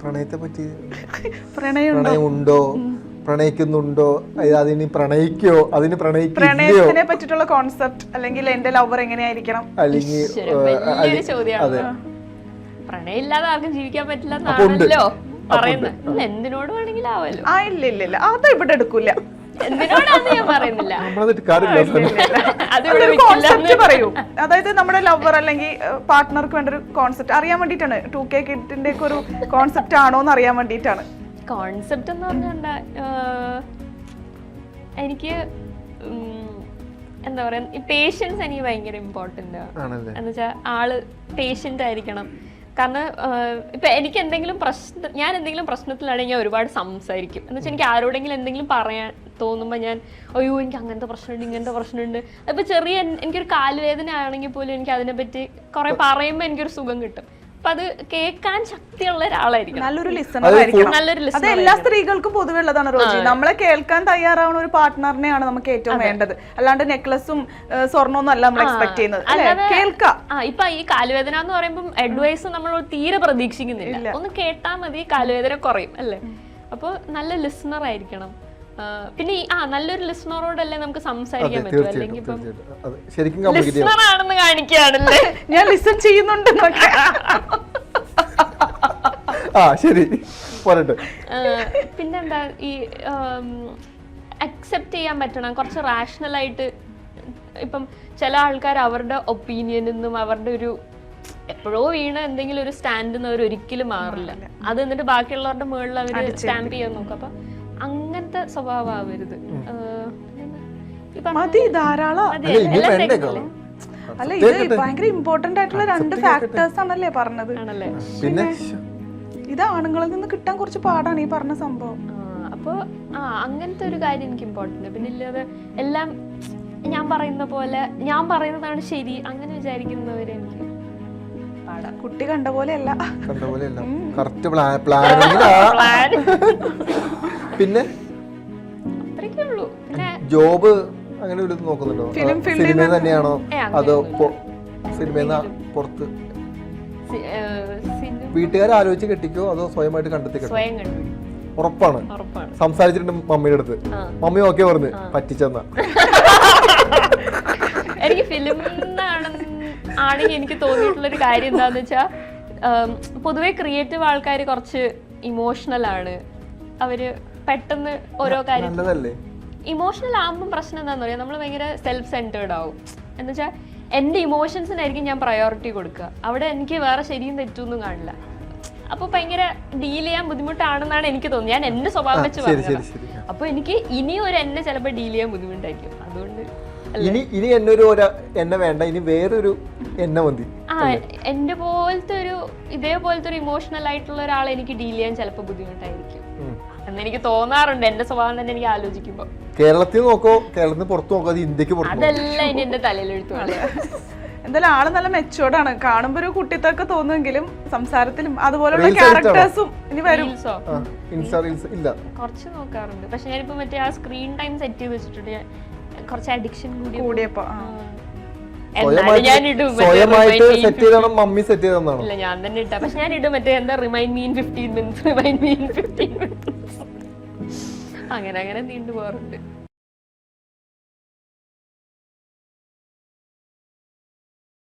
പ്രണയത്തെ പറ്റി പ്രണയം പ്രണയമുണ്ടോ? പ്രണയിക്കുന്നുണ്ടോ? അത് അതിന് പ്രണയിക്കോ? അതിന് പ്രണയിക്കില്ലയോ? പറ്റിട്ടുള്ള പറ്റിയിട്ടുള്ള കോൺസെപ്റ്റ് അല്ലെങ്കിൽ എന്റെ ലവർ എങ്ങനെയായിരിക്കണം? അല്ലെങ്കിൽ ഈശ്വര, ഏഹ്, വലിയൊരു അല്ലെ- ചോദ്യമാണ്. അതെ. പ്രണയം ഇല്ലാതെ ആർക്കും ജീവിക്കാൻ പറ്റില്ല പറയുന്നത്. ഇല്ല, എന്തിനോട് വേണമെങ്കിലും ആവല്ലോ ആ ഇല്ല അത് ഇവിടെ എടുക്കൂല പറയൂ. അതായത് നമ്മുടെ ലവർ അല്ലെങ്കിൽ പാർട്ട്ണർക്ക് വേണ്ട ഒരു കോൺസെപ്റ്റ് അറിയാൻ വേണ്ടിട്ടാണ് ടു കെ കിഡിന്റെ ഒക്കെ ഒരു കോൺസെപ്റ്റ് ആണോ എന്ന് അറിയാൻ വേണ്ടിട്ടാണ് കോൺസെപ്റ്റ് എന്ന് പറഞ്ഞാൽ എനിക്ക് എന്താ പറയാ പേഷ്യൻസ് എനിക്ക് ഭയങ്കര ഇമ്പോർട്ടന്റ് ആണ് എന്ന് വെച്ചാൽ ആൾ പേഷ്യന്റ് ആയിരിക്കണം. കാരണം ഇപ്പൊ എനിക്ക് എന്തെങ്കിലും പ്രശ്നം ഞാൻ എന്തെങ്കിലും പ്രശ്നത്തിലാണെങ്കിൽ ഞാൻ ഒരുപാട് സംസാരിക്കും. എന്ന് വെച്ചാൽ എനിക്ക് ആരോടെങ്കിലും എന്തെങ്കിലും പറയാൻ തോന്നുമ്പോൾ ഞാൻ അയ്യോ എനിക്ക് അങ്ങനത്തെ പ്രശ്നമുണ്ട് ഇങ്ങനത്തെ പ്രശ്നമുണ്ട്. അപ്പൊ ചെറിയ എനിക്കൊരു കാലുവേദന ആണെങ്കിൽ പോലും എനിക്ക് അതിനെപ്പറ്റി കുറെ പറയുമ്പോൾ എനിക്കൊരു സുഖം കിട്ടും. അപ്പൊ അത് കേൾക്കാൻ ശക്തിയുള്ള ഒരാളായിരിക്കും നല്ലൊരു ലിസണർ ആയിരിക്കണം. നല്ലൊരു അത് listener എല്ലാ സ്ത്രീകൾക്കും പൊതുവെ ഉള്ളതാണ് റോജി. നമ്മളെ കേൾക്കാൻ തയ്യാറാവുന്ന ഒരു പാർട്ട്ണറിനെയാണ് നമുക്ക് ഏറ്റവും വേണ്ടത്. അല്ലാണ്ട് നെക്ലസും സ്വർണവും അല്ല നമ്മൾ എക്സ്പെക്ട് ചെയ്യുന്നത്. അല്ലേ? അല്ലാതെ- കേൾക്കാം. ആ ഇപ്പൊ ഈ കാലുവേദന എന്ന് പറയുമ്പോൾ അഡ്വൈസ് നമ്മൾ തീരെ പ്രതീക്ഷിക്കുന്നില്ല. ഒന്ന് കേട്ടാൽ മതി കാലുവേദന കുറയും അല്ലേ? അപ്പൊ നല്ല ലിസണർ ആയിരിക്കണം. പിന്നെ ആ നല്ലൊരു ലിസണറോടല്ലേ നമുക്ക് സംസാരിക്കാൻ പറ്റൂ. അല്ലെങ്കിൽ ഇപ്പം അതെ ശരിക്കും ലിസണർ ആണെന്ന് കാണിക്കുകയാണല്ലേ? ഞാൻ ലിസൺ ചെയ്യുന്നുണ്ട് ആ ശരി. പോരട്ടെ. പിന്നെന്താ ഈ അക്സെപ്റ്റ് ചെയ്യാൻ പറ്റണം. കുറച്ച് റാഷണൽ ആയിട്ട് ഇപ്പം ചില ആൾക്കാർ അവരുടെ ഒപ്പീനിയനിൽ നിന്നും അവരുടെ ഒരു എപ്പോഴോ വീണ എന്തെങ്കിലും ഒരു സ്റ്റാൻഡിൽ അവർ ഒരിക്കലും മാറില്ല. അത് എന്നിട്ട് ബാക്കിയുള്ളവരുടെ മുകളിൽ അവർ സ്റ്റാമ്പ് ചെയ്യാൻ നോക്കും. അപ്പൊ അങ്ങനത്തെ സ്വഭാവം ആവരുത് ആ, പിന്നെന്താ? ഈ പറഞ്ഞ മതി ധാരാളം. അല്ല? അല്ല ഇത് ഭയങ്കര ഇമ്പോർട്ടന്റ് ആയിട്ടുള്ള രണ്ട് ഫാക്ടേഴ്സ് ആണല്ലേ പറഞ്ഞത്. ആണല്ലേ? പിന്നെ ഇത് ആണുങ്ങളിൽ നിന്ന് കിട്ടാൻ കുറച്ച് പാടാണ് ഈ പറഞ്ഞ സംഭവം. അപ്പോൾ അപ്പൊ ആ അങ്ങനത്തെ ഒരു കാര്യം എനിക്ക് ഇമ്പോർട്ടന്റ് പിന്നെ ഇല്ലാതെ എല്ലാം ഞാൻ പറയുന്ന പോലെ ഞാൻ പറയുന്നതാണ് ശരി അങ്ങനെ വിചാരിക്കുന്നവരെ എനിക്ക് പാടാം. കുട്ടി കണ്ട പോലെയല്ല. കണ്ട പോലെയല്ല. കറക്റ്റ് പ്ലാൻ പ്ലാനിങ്ങിലാ പ്ലാൻ പിന്നെ? അത്രയ്ക്കേ ഉള്ളൂ. പിന്നെ ജോബ് അങ്ങനെ ഒരു നോക്കുന്നുണ്ടോ? field സിനിമ തന്നെയാണോ? ഏ, അതോ സിനിമയിൽ പുറത്ത്? സി- സിനിമ വീട്ടുകാരെ ആലോചിച്ച് കെട്ടിക്കോ? അതോ സ്വയമായിട്ട് കണ്ടെത്തി കെട്ടോ? സ്വയം കണ്ടുപിടിക്കും ഉറപ്പാണ്. ഉറപ്പാണ്. സംസാരിച്ചിട്ടുണ്ട് മമ്മിയുടെ അടുത്ത്. ആ. മമ്മി ഓക്കെ പറഞ്ഞു പറ്റിച്ചെന്ന. എനിക്ക് ഫിലിം ആണെങ്കിൽ എനിക്ക് തോന്നിയിട്ടുള്ള ഒരു കാര്യം എന്താന്ന് വെച്ചാൽ പൊതുവെ ക്രിയേറ്റീവ് ആൾക്കാർ കുറച്ച് ഇമോഷണൽ ആണ് അവർ പെട്ടെന്ന് ഓരോ കാര്യം നല്ലതല്ലേ? ഇമോഷണൽ ആകുമ്പോൾ പ്രശ്നം എന്താണെന്ന് പറയാം നമ്മൾ ഭയങ്കര സെൽഫ് സെന്റേർഡ് ആവും. എന്ന് വെച്ചാൽ എന്റെ ഇമോഷൻസിനായിരിക്കും ഞാൻ പ്രയോറിറ്റി കൊടുക്കുക. അവിടെ എനിക്ക് വേറെ ശരിയും തെറ്റൊന്നും കാണില്ല. അപ്പോൾ ഭയങ്കര ഡീൽ ചെയ്യാൻ ബുദ്ധിമുട്ടാണെന്നാണ് എനിക്ക് തോന്നുന്നത്. ഞാൻ എന്റെ സ്വഭാവം വെച്ച് പറഞ്ഞത് അപ്പോൾ എനിക്ക് ഇനിയും ഒരു എന്നെ ചിലപ്പോൾ ഡീൽ ചെയ്യാൻ ബുദ്ധിമുട്ടായിരിക്കും. അതുകൊണ്ട് ഇനി ഇനി എന്നൊരു എന്നെ വേണ്ട. ഇനി വേറൊരു എന്നെ മതി. ആ എന്റെ പോലത്തെ ഒരു ഇതേപോലത്തെ ഒരു ഇമോഷണൽ ആയിട്ടുള്ള ഒരാളെ എനിക്ക് ഡീൽ ചെയ്യാൻ ചിലപ്പോൾ ബുദ്ധിമുട്ടായിരിക്കും. എന്ന് എനിക്ക് തോന്നാറുണ്ട്. എന്റെ സ്വഭാവം തന്നെ എനിക്ക് ആലോചിക്കുമ്പോ. കേരളത്തിൽ നോക്കോ കേരളത്തിൽ പുറത്തു നോക്കോ അത് ഇന്ത്യയ്ക്ക് അതെല്ലാം ഇനി എന്റെ തലയിലെടുത്തു എന്തായാലും ആൾ നല്ല മെച്ചോടാണ് കാണുമ്പോ ഒരു കുട്ടിത്തൊക്കെ തോന്നുമെങ്കിലും സംസാരത്തിലും അതുപോലുള്ള Reels എടുത്താണോ? ക്യാരക്ടേഴ്സും ഇനി വരും. റീൽസോ ഇൻസ്റ്റാ റീൽസ് ഇല്ല. കുറച്ച് നോക്കാറുണ്ട്. പക്ഷെ ഞാനിപ്പോ മറ്റേ ആ സ്ക്രീൻ ടൈം സെറ്റ് ചെയ്ത് വെച്ചിട്ടുണ്ട്. ഞാൻ കുറച്ച് അഡിക്ഷൻ കൂടി കൂടിയപ്പോ ആ. എന്നാലും ഞാൻ ഇടും. മറ്റേ സ്വയമായിട്ട് remind me. in സെറ്റ് ചെയ്താണോ മമ്മി സെറ്റ് ചെയ്തെന്നാണോ ഇല്ല ഞാൻ തന്നെ ഇട്ടാ. പക്ഷെ ഞാൻ ഇടും മറ്റേ എന്താ remind me fifteen minutes remind me fifteen minutes അങ്ങനെ അങ്ങനെ നീണ്ടു പോകാറുണ്ട്